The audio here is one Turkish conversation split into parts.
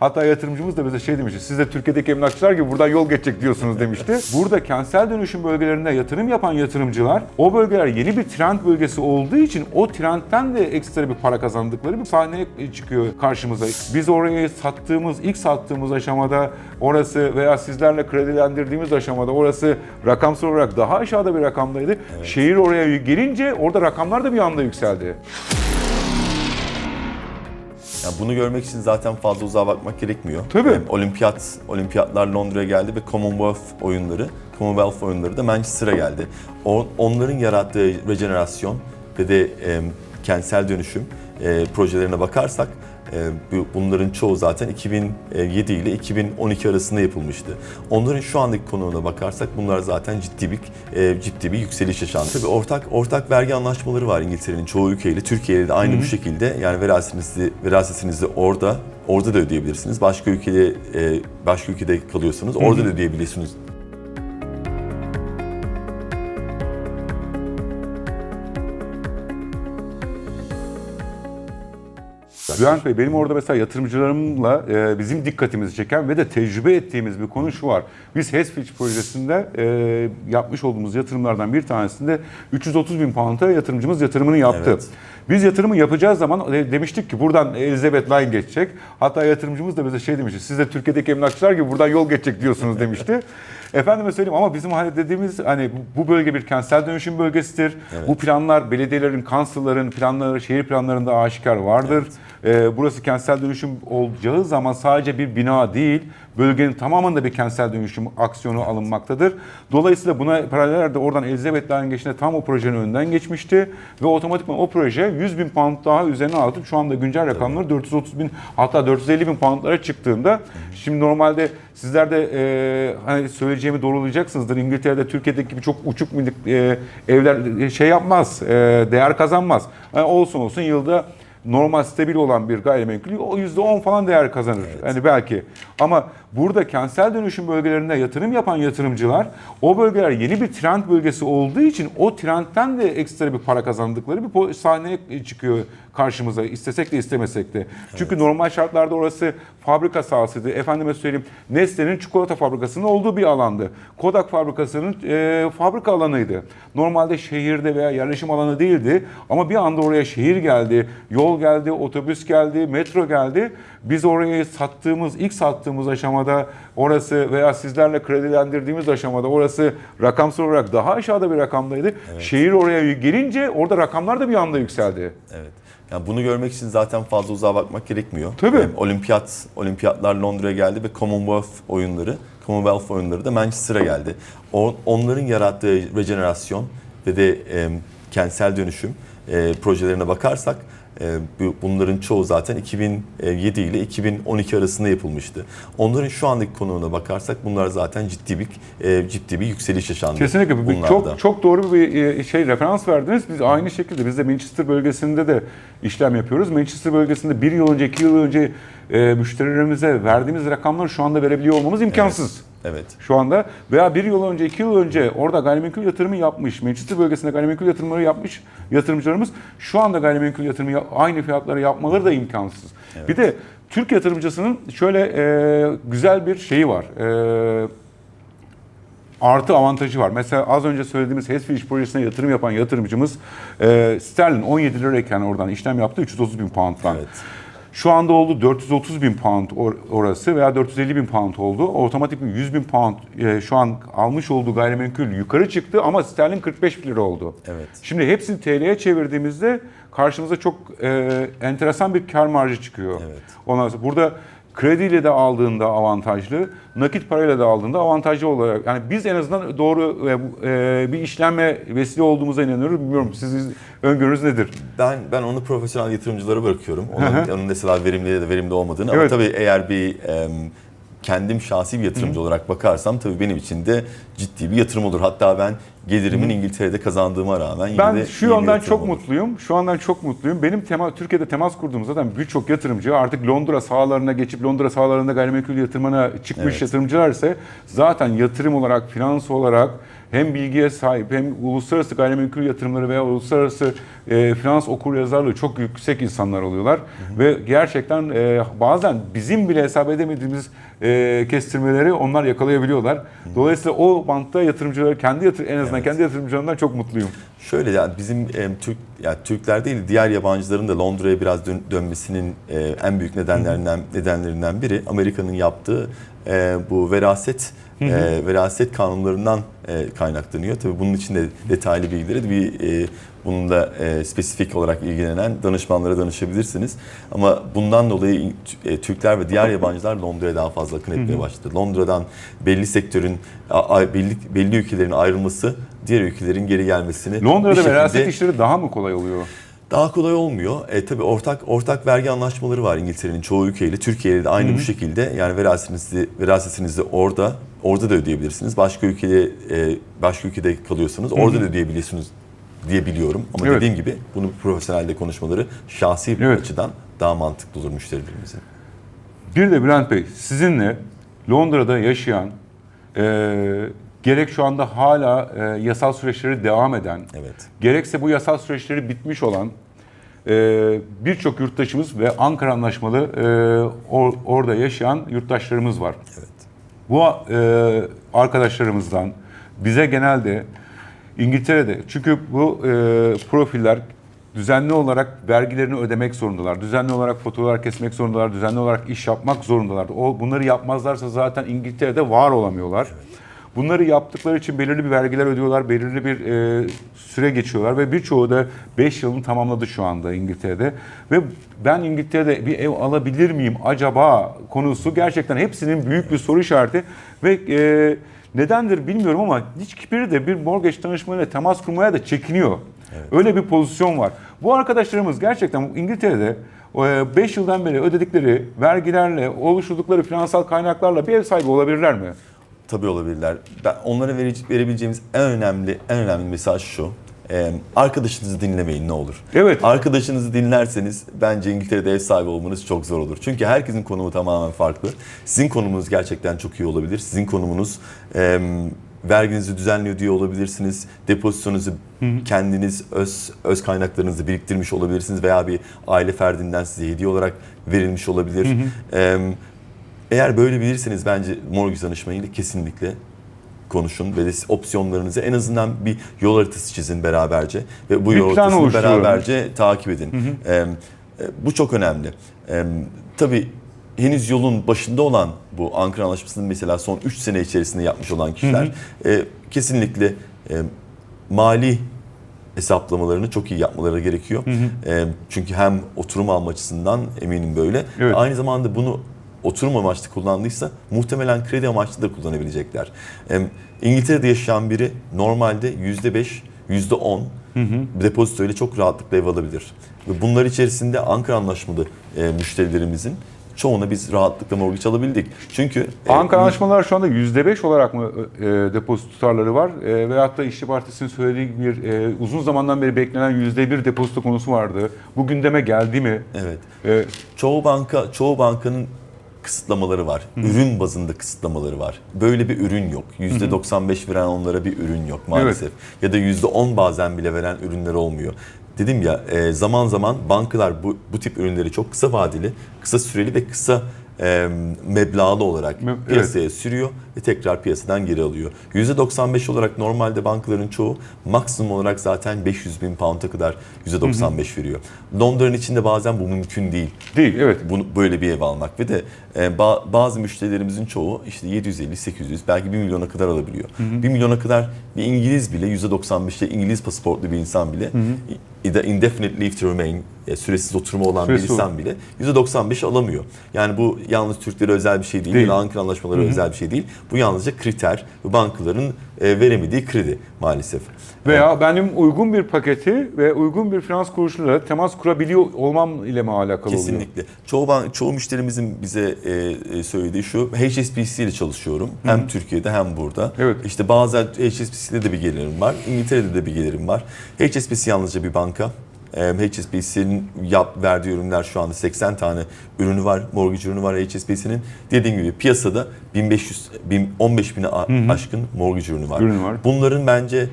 Hatta yatırımcımız da bize şey demişti. Siz de Türkiye'deki emlakçılar gibi buradan yol geçecek diyorsunuz demişti. Burada kentsel dönüşüm bölgelerinde yatırım yapan yatırımcılar o bölgeler yeni bir trend bölgesi olduğu için o trendten de ekstra bir para kazandıkları bir sahneye çıkıyor karşımıza. Biz orayı sattığımız, ilk sattığımız aşamada orası veya sizlerle kredilendirdiğimiz aşamada orası rakamsal olarak daha aşağıda bir rakamdaydı. Şehir oraya gelince orada rakamlar da bir anda yükseldi. Ya bunu görmek için zaten fazla uzağa bakmak gerekmiyor. Tabii. Hem olimpiyat, olimpiyatlar Londra'ya geldi ve Commonwealth oyunları, Commonwealth oyunları da Manchester'a geldi. O, onların yarattığı rejenerasyon ve de e, kentsel dönüşüm e, projelerine bakarsak bunların çoğu zaten 2007 ile 2012 arasında yapılmıştı. Onların şu andaki konumuna bakarsak bunlar zaten ciddi bir e, ciddi bir yükseliş yaşandı. Tabii ortak ortak vergi anlaşmaları var İngiltere'nin çoğu ülkeyle, Türkiye'yle de aynı bu şekilde. Yani verasetinizi verasetinizi orada orada da ödeyebilirsiniz. Başka ülkede e, başka ülkede kalıyorsanız orada da ödeyebilirsiniz. Bülent Bey benim orada mesela yatırımcılarımla e, bizim dikkatimizi çeken ve de tecrübe ettiğimiz bir konu şu var. Biz Hesfitch projesinde e, yapmış olduğumuz yatırımlardan bir tanesinde 330 bin pound'a yatırımcımız yatırımını yaptı. Evet. Biz yatırımı yapacağız zaman e, demiştik ki buradan Elizabeth Line geçecek. Hatta yatırımcımız da bize şey demişti. Siz de Türkiye'deki emlakçılar gibi buradan yol geçecek diyorsunuz demişti. Efendime söyleyeyim ama bizim hani dediğimiz hani bu- bölge bir kentsel dönüşüm bölgesidir. Bu planlar belediyelerin, kansulların planları, şehir planlarında aşikar vardır. Ee, burası kentsel dönüşüm olacağı zaman sadece bir bina değil, bölgenin tamamında bir kentsel dönüşüm aksiyonu alınmaktadır. Dolayısıyla buna paralel de oradan Elizabeth Line geçtiğinde tam o projenin önünden geçmişti ve otomatikman o proje 100 bin pound daha üzerine atıp şu anda güncel rakamları 430 bin hatta 450 bin poundlara çıktığında şimdi normalde sizler de e, hani söyleyeceğimi doğrulayacaksınızdır. İngiltere'de Türkiye'deki gibi çok uçuk minik e, evler e, şey yapmaz, e, değer kazanmaz. Yani olsun olsun yılda normal stabil olan bir gayrimenkul o %10 falan değer kazanır. Yani belki. Ama burada kentsel dönüşüm bölgelerinde yatırım yapan yatırımcılar o bölgeler yeni bir trend bölgesi olduğu için o trendten de ekstra bir para kazandıkları bir sahneye çıkıyor karşımıza istesek de istemesek de. Çünkü normal şartlarda orası fabrika sahasıydı. Efendime söyleyeyim Nestle'nin çikolata fabrikasının olduğu bir alandı. Kodak fabrikasının e, fabrika alanıydı. Normalde şehirde veya yerleşim alanı değildi ama bir anda oraya şehir geldi, yol geldi, otobüs geldi, metro geldi. Biz orayı sattığımız, ilk sattığımız aşamada orası veya sizlerle kredilendirdiğimiz aşamada orası rakamsal olarak daha aşağıda bir rakamdaydı. Şehir oraya gelince orada rakamlar da bir anda yükseldi. Evet. Yani bunu görmek için zaten fazla uzağa bakmak gerekmiyor. Tabii. Hem olimpiyat, olimpiyatlar Londra'ya geldi ve Commonwealth oyunları, Commonwealth oyunları da Manchester'a geldi. O, onların yarattığı rejenerasyon ve de e, kentsel dönüşüm e, projelerine bakarsak bunların çoğu zaten 2007 ile 2012 arasında yapılmıştı. Onların şu andaki konumuna bakarsak bunlar zaten ciddi bir e, ciddi bir yükseliş yaşandı. Kesinlikle bunlarda. çok çok doğru bir e, şey referans verdiniz. Biz aynı şekilde biz de Manchester bölgesinde de işlem yapıyoruz. Manchester bölgesinde bir yıl önce, iki yıl önce e, müşterilerimize verdiğimiz rakamları şu anda verebiliyor olmamız imkansız. Evet. Şu anda veya bir yıl önce, iki yıl önce orada gayrimenkul yatırımı yapmış, Manchester bölgesinde gayrimenkul yatırımları yapmış yatırımcılarımız şu anda gayrimenkul yatırımı ya- aynı fiyatlara yapmaları da imkansız. Bir de Türk yatırımcısının şöyle e, güzel bir şeyi var. E, artı avantajı var. Mesela az önce söylediğimiz Hesfish projesine yatırım yapan yatırımcımız e, sterlin 17 lirayken oradan işlem yaptı 330 bin pound'dan. Evet. Şu anda oldu 430 bin pound or- orası veya 450 bin pound oldu. Otomatik bir 100 bin pound e, şu an almış olduğu gayrimenkul yukarı çıktı ama sterlin 45 lira oldu. Evet. Şimdi hepsini TL'ye çevirdiğimizde karşımıza çok e, enteresan bir kar marjı çıkıyor. Evet. Ondan sonra burada krediyle de aldığında avantajlı, nakit parayla da aldığında avantajlı olarak yani biz en azından doğru ve e, bir işlenme vesile olduğumuza inanıyorum. Bilmiyorum sizin öngörünüz nedir? Ben ben onu profesyonel yatırımcılara bırakıyorum. Onun, onun mesela verimli ya da verimli olmadığını. Evet. Ama tabii eğer bir em, kendim şahsi bir yatırımcı olarak bakarsam tabii benim için de ciddi bir yatırım olur. Hatta ben gelirimin İngiltere'de kazandığıma rağmen yine Ben de şu yatırım çok olur. mutluyum. Şu andan çok mutluyum. Benim tema, Türkiye'de temas kurduğum zaten birçok yatırımcı artık Londra sahalarına geçip Londra sahalarında gayrimenkul yatırımına çıkmış Evet. yatırımcılar ise zaten yatırım olarak, finans olarak hem bilgiye sahip hem uluslararası gayrimenkul yatırımları veya uluslararası e, finans okur yazarlığı çok yüksek insanlar oluyorlar. Ve gerçekten e, bazen bizim bile hesap edemediğimiz e, kestirmeleri onlar yakalayabiliyorlar. Dolayısıyla o bantta yatırımcıları kendi yatır en azından Evet. kendi yatırımcılarından çok mutluyum. Şöyle yani bizim e, Türk yani Türkler değil diğer yabancıların da Londra'ya biraz dön- dönmesinin e, en büyük nedenlerinden nedenlerinden biri Amerika'nın yaptığı e, bu veraset e, veraset kanunlarından e, kaynaklanıyor. Tabii bunun için de detaylı bilgileri bir e, bunun da e, spesifik olarak ilgilenen danışmanlara danışabilirsiniz. Ama bundan dolayı e, Türkler ve diğer yabancılar Londra'ya daha fazla akın etmeye başladı. Londra'dan belli sektörün a- belli belli ülkelerin ayrılması diğer ülkelerin geri gelmesini Londra'da şekilde veraset işleri daha mı kolay oluyor? Daha kolay olmuyor. E, tabii ortak ortak vergi anlaşmaları var İngiltere'nin çoğu ülkeyle. Türkiye'yle de aynı bu şekilde. Yani verasetinizi verasetinizi orada orada da ödeyebilirsiniz. Başka ülkede e, başka ülkede kalıyorsanız orada da ödeyebiliyorsunuz diye biliyorum. Ama Evet. dediğim gibi bunu profesyonelde konuşmaları şahsi bir Evet. açıdan daha mantıklı olur müşterilerimizin. Bir de Bülent Bey sizinle Londra'da yaşayan e, gerek şu anda hala e, yasal süreçleri devam eden Evet. gerekse bu yasal süreçleri bitmiş olan e, birçok yurttaşımız ve Ankara Anlaşmalı e, or- orada yaşayan yurttaşlarımız var. Evet. Bu e, arkadaşlarımızdan bize genelde İngiltere'de çünkü bu e, profiller düzenli olarak vergilerini ödemek zorundalar. Düzenli olarak faturalar kesmek zorundalar. Düzenli olarak iş yapmak zorundalar. O bunları yapmazlarsa zaten İngiltere'de var olamıyorlar. Bunları yaptıkları için belirli bir vergiler ödüyorlar, belirli bir e, süre geçiyorlar ve birçoğu da 5 yılını tamamladı şu anda İngiltere'de. Ve ben İngiltere'de bir ev alabilir miyim acaba konusu gerçekten hepsinin büyük bir soru işareti ve e, nedendir bilmiyorum ama hiçbiri de bir mortgage danışmanıyla temas kurmaya da çekiniyor. Öyle bir pozisyon var. Bu arkadaşlarımız gerçekten İngiltere'de 5 yıldan beri ödedikleri vergilerle, oluşturdukları finansal kaynaklarla bir ev sahibi olabilirler mi? Tabii olabilirler. Ben onlara vere- verebileceğimiz en önemli en önemli mesaj şu. Ee, arkadaşınızı dinlemeyin ne olur. Evet. Arkadaşınızı dinlerseniz bence İngiltere'de ev sahibi olmanız çok zor olur. Çünkü herkesin konumu tamamen farklı. Sizin konumunuz gerçekten çok iyi olabilir. Sizin konumunuz e, verginizi düzenli ödüyor olabilirsiniz. Depozitonuzu kendiniz öz öz kaynaklarınızı biriktirmiş olabilirsiniz veya bir aile ferdinden size hediye olarak verilmiş olabilir. Em, eğer böyle bilirseniz bence mortgage danışmanıyla kesinlikle konuşun ve de opsiyonlarınızı en azından bir yol haritası çizin beraberce ve bu Bir yol haritasını beraberce takip edin. Em, e, bu çok önemli. Em, tabii henüz yolun başında olan bu Ankara Anlaşması'nın mesela son 3 sene içerisinde yapmış olan kişiler e, kesinlikle e, mali hesaplamalarını çok iyi yapmaları gerekiyor. E, çünkü hem oturum alma açısından eminim böyle. Evet. Aynı zamanda bunu oturum amaçlı kullandıysa muhtemelen kredi amaçlı da kullanabilecekler. E, İngiltere'de yaşayan biri normalde %5, %10 depozito ile çok rahatlıkla ev alabilir. Ve bunlar içerisinde Ankara Anlaşmalı e, müşterilerimizin çoğuna biz rahatlıkla mortgage alabildik. Çünkü e, Ankara anlaşmalar şu anda %5 olarak mı e, depozito tutarları var? E, veyahut da İşçi Partisi'nin söylediği bir e, uzun zamandan beri beklenen %1 depozito konusu vardı. Bu gündeme geldi mi? Evet. E, Çoğu banka, çoğu bankanın kısıtlamaları var. Ürün bazında kısıtlamaları var. Böyle bir ürün yok. %95 veren onlara bir ürün yok maalesef. Ya da %10 bazen bile veren ürünler olmuyor. Dedim ya e, zaman zaman bankalar bu, bu tip ürünleri çok kısa vadeli, kısa süreli ve kısa e, meblağlı olarak evet. piyasaya sürüyor tekrar piyasadan geri alıyor. %95 olarak normalde bankaların çoğu maksimum olarak zaten 500 bin pound'a kadar %95 veriyor. Londra'nın içinde bazen bu mümkün değil değil, evet. bunu böyle bir ev almak ve de e, ba- bazı müşterilerimizin çoğu işte 750 800 belki 1 milyona kadar alabiliyor. 1 milyona kadar bir İngiliz bile %95'te İngiliz pasaportlu bir insan bile ya da indefinite leave to remain e, süresiz oturma olan Süresiz bir insan bile %95 alamıyor. Yani bu yalnız Türklere özel bir şey değil, Değil. ya da Ankara anlaşmaları özel bir şey değil. Bu yalnızca kriter ve bankaların e, veremediği kredi maalesef. Veya benim uygun bir paketi ve uygun bir finans kuruluşuyla temas kurabiliyor olmam ile mi alakalı oluyor? Kesinlikle. Çoğu çoğu müşterimizin bize e, e, söylediği şu. HSBC ile çalışıyorum. Hem Türkiye'de hem burada. Evet. İşte bazen HSBC'de de bir gelirim var. İngiltere'de de bir gelirim var. HSBC yalnızca bir banka. HSBC'nin yap verdiği ürünler şu anda 80 tane ürünü var, mortgage ürünü var HSBC'nin. Dediğim gibi piyasada 1500 1000 15 bine aşkın mortgage ürünü var. Ürün var. Bunların bence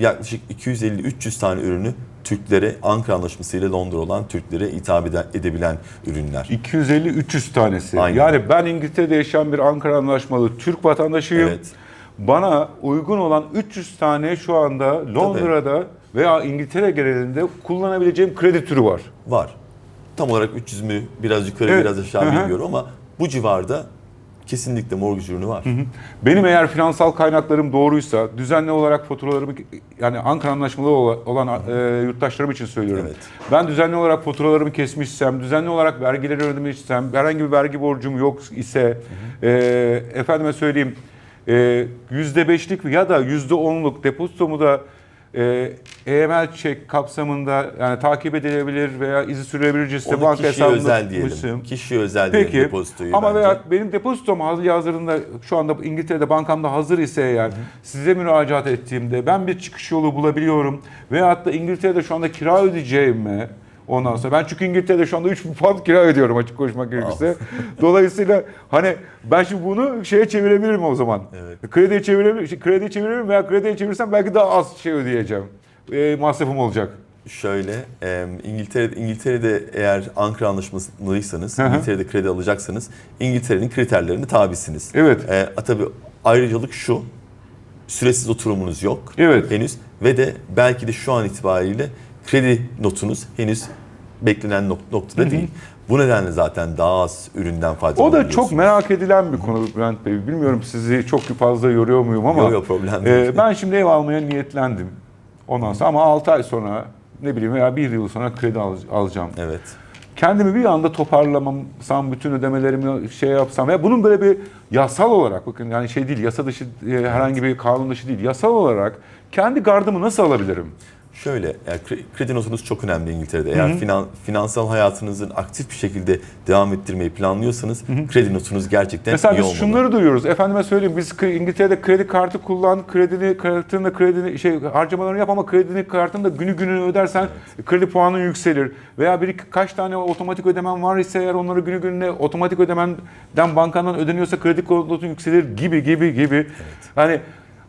yaklaşık 250-300 tane ürünü Türklere Ankara Anlaşması ile Londra olan Türklere hitap edebilen ürünler. 250-300 tanesi. Aynen. Yani ben İngiltere'de yaşayan bir Ankara anlaşmalı Türk vatandaşıyım. Evet. Bana uygun olan 300 tane şu anda Londra'da veya İngiltere genelinde kullanabileceğim kredi türü var. Var. Tam olarak 300 mü biraz yukarı Evet. biraz aşağı Hı hı. bilmiyorum ama bu civarda kesinlikle mortgage ürünü var. Benim eğer finansal kaynaklarım doğruysa düzenli olarak faturalarımı yani Ankara anlaşmalı ola- olan e, yurttaşlarım için söylüyorum. Evet. Ben düzenli olarak faturalarımı kesmişsem, düzenli olarak vergileri ödemişsem, herhangi bir vergi borcum yok ise e, efendime söyleyeyim e, yüzde beşlik ya da yüzde onluk depozitomu da e, EML çek kapsamında yani takip edilebilir veya izi sürülebilircesine Onu banka kişiye hesabında özel diyelim. tutmuşum. Kişiye özel diyelim Peki depozitoyu ama bence. veya benim depozitom hali hazırında şu anda İngiltere'de bankamda hazır ise eğer size müracaat ettiğimde ben bir çıkış yolu bulabiliyorum veyahut da İngiltere'de şu anda kira ödeyeceğim mi? Ondan sonra ben çünkü İngiltere'de şu anda 3000 pound kira ödüyorum açık konuşmak gerekirse. Dolayısıyla hani ben şimdi bunu şeye çevirebilirim o zaman. Evet. Krediye çevirebilirim, krediye çevirebilirim veya krediye çevirirsem belki daha az şey ödeyeceğim. E, masrafım olacak. Şöyle, e, İngiltere, İngiltere'de eğer Ankara hı. İngiltere'de kredi alacaksanız İngiltere'nin kriterlerine tabisiniz. Evet. E, tabii ayrıcalık şu, süresiz oturumunuz yok Evet. henüz ve de belki de şu an itibariyle kredi notunuz henüz beklenen nok- noktada değil. Bu nedenle zaten daha az üründen O faydalanabiliyorsunuz. da çok merak edilen bir konu Bülent Bey. Bilmiyorum sizi çok fazla yoruyor muyum ama Yok yok problem değil. e, ben şimdi ev almaya niyetlendim. Ondan sonra ama 6 ay sonra ne bileyim veya 1 yıl sonra kredi al- alacağım. Evet. Kendimi bir anda toparlamamsam, bütün ödemelerimi şey yapsam ve bunun böyle bir yasal olarak bakın yani şey değil, yasa dışı e, herhangi bir kanun dışı değil, yasal olarak kendi gardımı nasıl alabilirim? Şöyle, yani kre- kredi notunuz çok önemli İngiltere'de. Eğer finan, finansal hayatınızın aktif bir şekilde devam ettirmeyi planlıyorsanız kredi notunuz gerçekten Mesela iyi biz olmalı. şunları duyuyoruz. Efendime söyleyeyim biz İngiltere'de kredi kartı kullan, kredini kartında kredini şey harcamalarını yap ama kredini kartını da günü gününe ödersen kredi puanın yükselir. Veya bir kaç tane otomatik ödemen var ise eğer onları günü gününe otomatik ödemenden bankandan ödeniyorsa kredi kodun yükselir gibi gibi gibi. Hani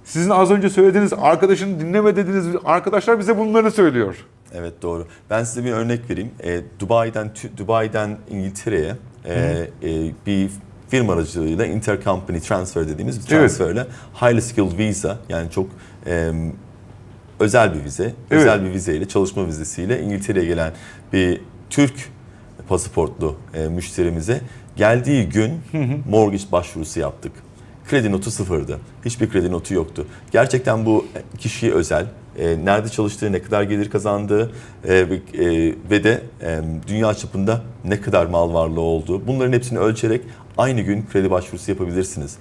sizin az önce söylediğiniz arkadaşını dinleme dediğiniz arkadaşlar bize bunları söylüyor. Evet doğru. Ben size bir örnek vereyim. E, Dubai'den Dubai'den İngiltere'ye e, e, bir firma aracılığıyla intercompany transfer dediğimiz bir Evet. transferle highly skilled visa yani çok e, özel bir vize, özel bir vizeyle, çalışma vizesiyle İngiltere'ye gelen bir Türk pasaportlu e, müşterimize geldiği gün mortgage başvurusu yaptık. Kredi notu sıfırdı. Hiçbir kredi notu yoktu. Gerçekten bu kişiye özel. E, nerede çalıştığı, ne kadar gelir kazandığı e, ve, e, ve de e, dünya çapında ne kadar mal varlığı olduğu bunların hepsini ölçerek aynı gün kredi başvurusu yapabilirsiniz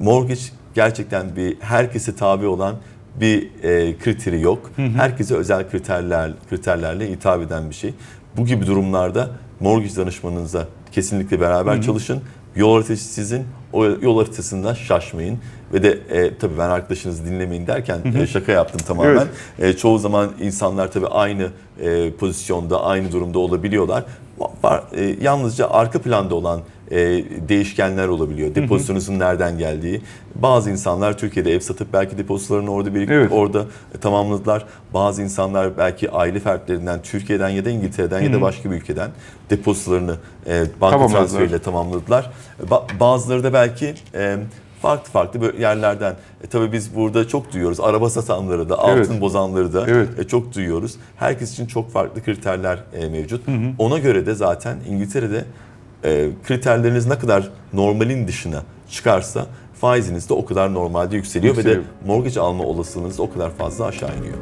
mortgage gerçekten bir herkese tabi olan bir e, kriteri yok. Herkese özel kriterler kriterlerle hitap eden bir şey. Bu gibi durumlarda mortgage danışmanınıza kesinlikle beraber çalışın. Yol haritası sizin. O yol haritasından şaşmayın. Ve de e, tabii ben arkadaşınızı dinlemeyin derken e, şaka yaptım tamamen. E, çoğu zaman insanlar tabii aynı e, pozisyonda, aynı durumda olabiliyorlar. Var, e, yalnızca arka planda olan e, değişkenler olabiliyor. Depozitonuzun nereden geldiği. Bazı insanlar Türkiye'de ev satıp belki depozitolarını orada biriktirip Evet. orada e, tamamladılar. Bazı insanlar belki aile fertlerinden Türkiye'den ya da İngiltere'den ya da başka bir ülkeden depozitolarını e, banka Tamamladılar. transferiyle tamamladılar. Ba- bazıları da belki e, farklı farklı böyle yerlerden. E, tabii biz burada çok duyuyoruz. Araba satanları da, Evet. altın bozanları da Evet. e, çok duyuyoruz. Herkes için çok farklı kriterler e, mevcut. Ona göre de zaten İngiltere'de e, kriterleriniz ne kadar normalin dışına çıkarsa faiziniz de o kadar normalde yükseliyor ve de Yükseliyor. mortgage alma olasılığınız da o kadar fazla aşağı iniyor.